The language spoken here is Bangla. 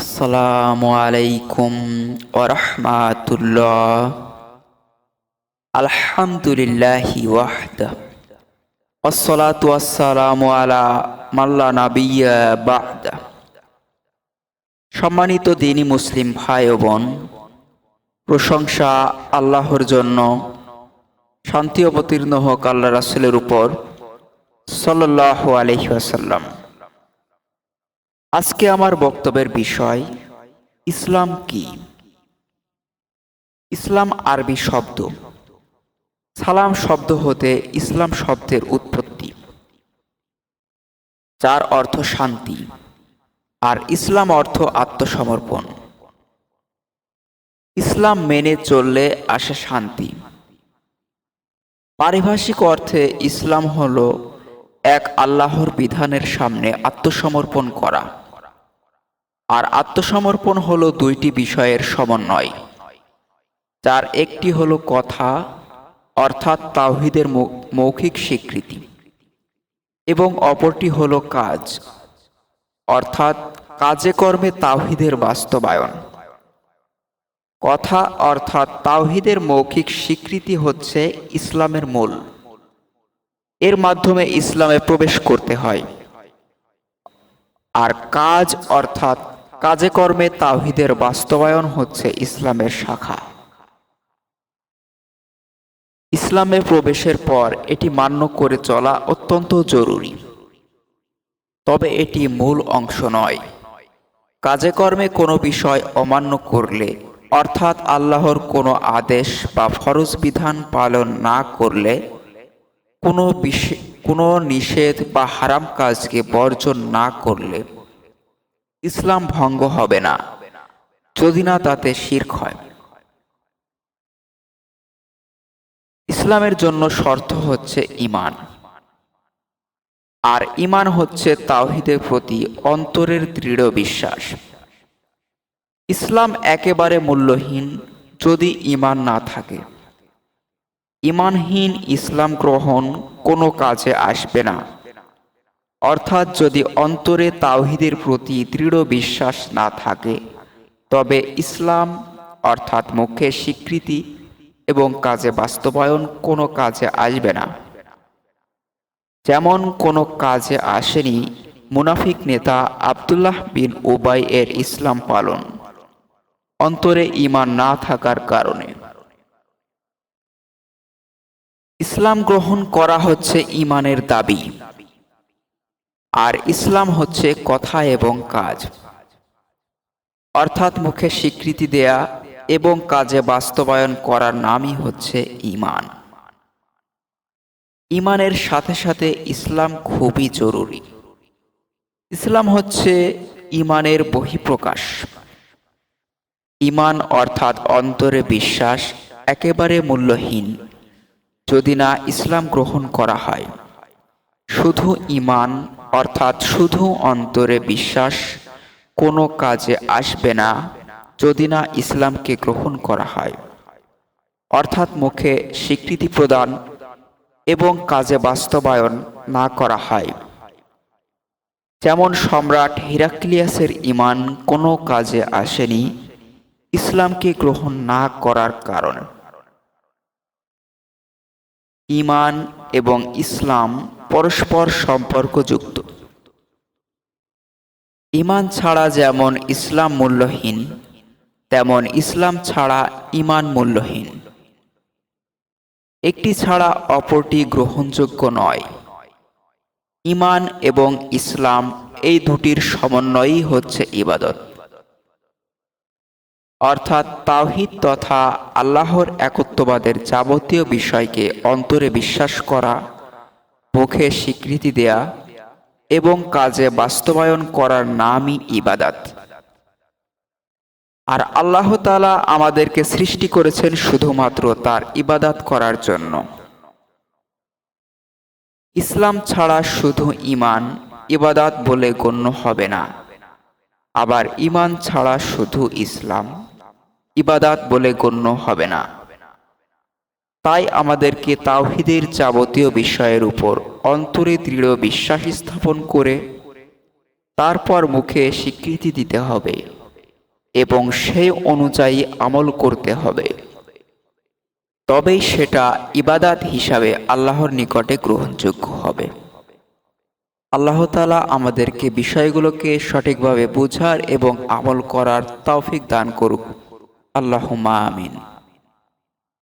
আসসালামু আলাইকুম ওরহমাতুল্লাহ আলহামদুলিল্লাহি ওয়াহদা। আসসালাতু আসসালামু আলা মাল্লা নাবিয়্যা বা'দা। সম্মানিত দিনী মুসলিম ভাই ও বোন, প্রশংসা আল্লাহর জন্য, শান্তি অবতীর্ণ হোক আল্লাহ রাসূলের উপর, সাল্লাল্লাহু আলাইহি ওয়াসাল্লাম। আজকে আমার বক্তব্যের বিষয়, ইসলাম কি? ইসলাম আরবি শব্দ। সালাম শব্দ হতে ইসলাম শব্দের উৎপত্তি, যার অর্থ শান্তি, আর ইসলাম অর্থ আত্মসমর্পণ। ইসলাম মেনে চললে আসে শান্তি। পারিভাষিক অর্থে ইসলাম হলো এক আল্লাহর বিধানের সামনে আত্মসমর্পণ করা। আর আত্মসমর্পণ হলো দুইটি বিষয়ের সমন্বয়, যার একটি হলো কথা, অর্থাৎ তাওহিদের মৌখিক স্বীকৃতি, এবং অপরটি হলো কাজ, অর্থাৎ কাজে কর্মে তাওহিদের বাস্তবায়ন। কথা, অর্থাৎ তাওহিদের মৌখিক স্বীকৃতি হচ্ছে ইসলামের মূল। এর মাধ্যমে ইসলামে প্রবেশ করতে হয়। আর কাজ, অর্থাৎ কাজে কর্মে তাওহিদের বাস্তবায়ন হচ্ছে ইসলামের শাখা। ইসলামে প্রবেশের পর এটি মান্য করে চলা অত্যন্ত জরুরি। তবে এটি মূল অংশ নয়। কাজে কর্মে কোনো বিষয় অমান্য করলে, অর্থাৎ আল্লাহর কোনো আদেশ বা ফরজ বিধান পালন না করলে, কোনো কোনো নিষেধ বা হারাম কাজকে বর্জন না করলে ইসলাম ভঙ্গ হবে না। যদি না তাতে শির্ক হয়। ইসলামের জন্য শর্ত হচ্ছে ইমান আর ইমান হচ্ছে তাওহিদের প্রতি অন্তরের দৃঢ় বিশ্বাস। ইসলাম একেবারে মূল্যহীন যদি ইমান না থাকে। ইমানহীন ইসলাম গ্রহণ কোনো কাজে আসবে না। অর্থাৎ যদি অন্তরে তাওহিদের প্রতি দৃঢ় বিশ্বাস না থাকে, তবে ইসলাম, অর্থাৎ মুখে স্বীকৃতি এবং কাজে বাস্তবায়ন কোনো কাজে আসবে না। যেমন কোনো কাজে আসেনি মুনাফিক নেতা আব্দুল্লাহ বিন উবাই এর ইসলাম পালন, অন্তরে ইমান না থাকার কারণে। ইসলাম গ্রহণ করা হচ্ছে ইমানের দাবি। আর ইসলাম হচ্ছে কথা এবং কাজ। অর্থাৎ মুখে স্বীকৃতি দেয়া এবং কাজে বাস্তবায়ন করার নামই হচ্ছে ইমান ইমানের সাথে সাথে ইসলাম খুবই জরুরি। ইসলাম হচ্ছে ইমানের বহিঃপ্রকাশ। ইমান অর্থাৎ অন্তরে বিশ্বাস একেবারে মূল্যহীন। যদি না ইসলাম গ্রহণ করা হয়, শুধু ইমান অর্থাৎ শুধু অন্তরে বিশ্বাস কোনো কাজে আসবে না যদি না ইসলামকে গ্রহণ করা হয়। অর্থাৎ মুখে স্বীকৃতি প্রদান এবং কাজে বাস্তবায়ন না করা হয়। যেমন সম্রাট হিরাক্লিয়াসের ইমান কোনো কাজে আসেনি, ইসলামকে গ্রহণ না করার কারণ। ইমান এবং ইসলাম পরস্পর সম্পর্কযুক্ত। ইমান ছাড়া যেমন ইসলাম মূল্যহীন, তেমন ইসলাম ছাড়া ইমান মূল্যহীন। একটি ছাড়া অপরটি গ্রহণযোগ্য নয়। ইমান এবং ইসলাম এই দুটির সমন্বয়ই হচ্ছে ইবাদত। অর্থাৎ তাওহিদ তথা আল্লাহর একত্ববাদের যাবতীয় বিষয়কে অন্তরে বিশ্বাস করা মুখে স্বীকৃতি দেয়া এবং কাজে বাস্তবায়ন করার নামই ইবাদাত। আর আল্লাহ তাআলা আমাদেরকে সৃষ্টি করেছেন শুধুমাত্র তার ইবাদাত করার জন্য। ইসলাম ছাড়া শুধু ইমান ইবাদাত বলে গণ্য হবে না। আবার ইমান ছাড়া শুধু ইসলাম, ইবাদাত বলে গণ্য হবে না। তাই আমাদেরকে তাওহিদের যাবতীয় বিষয়ের উপর অন্তরে দৃঢ় বিশ্বাস স্থাপন করে তারপর মুখে স্বীকৃতি দিতে হবে এবং সেই অনুযায়ী আমল করতে হবে। তবেই সেটা ইবাদাত হিসাবে আল্লাহর নিকটে গ্রহণযোগ্য হবে। আল্লাহ তালা আমাদেরকে বিষয়গুলোকে সঠিকভাবে বোঝার এবং আমল করার তৌফিক দান করুক। আল্লাহ মা আমিন।